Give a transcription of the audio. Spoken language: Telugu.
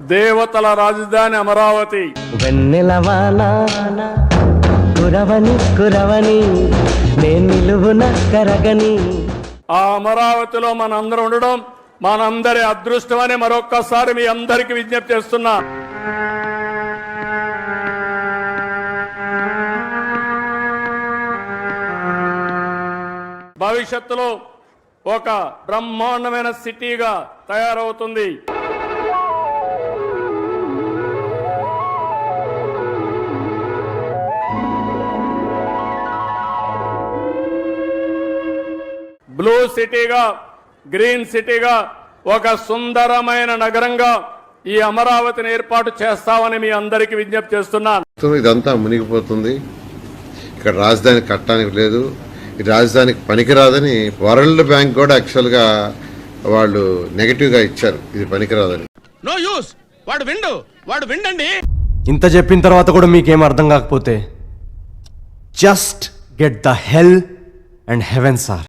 దేవతల రాజధాని అమరావతి. వెన్నెలవాన కురవని కురవని నేను నిలువున కరగని. ఆ అమరావతిలో మనందరం ఉండడం మనందరి అదృష్టమని మరొక్కసారి మీ అందరికి విజ్ఞప్తి చేస్తున్నా. భవిష్యత్తులో ఒక బ్రహ్మాండమైన సిటీగా తయారవుతుంది. బ్లూ సిటీగా గ్రీన్ సిటీగా ఒక సుందరమైన నగరంగా ఈ అమరావతిని ఏర్పాటు చేస్తామని మీ అందరికీ విజ్ఞప్తి చేస్తున్నాను ఇదంతా మునిగిపోతుంది. ఇక్కడ రాజధాని కట్టడానికి లేదు. ఈ రాజధానికి పనికిరాదని వరల్డ్ బ్యాంక్ కూడా యాక్చువల్గా వాళ్ళు నెగటివ్గా ఇచ్చారు. ఇది పనికిరాదని. నో యూస్ వాడు విండు. వాడు విండండి. ఇంత చెప్పిన తర్వాత కూడా మీకేం అర్థం కాకపోతే just get the hell and heaven sir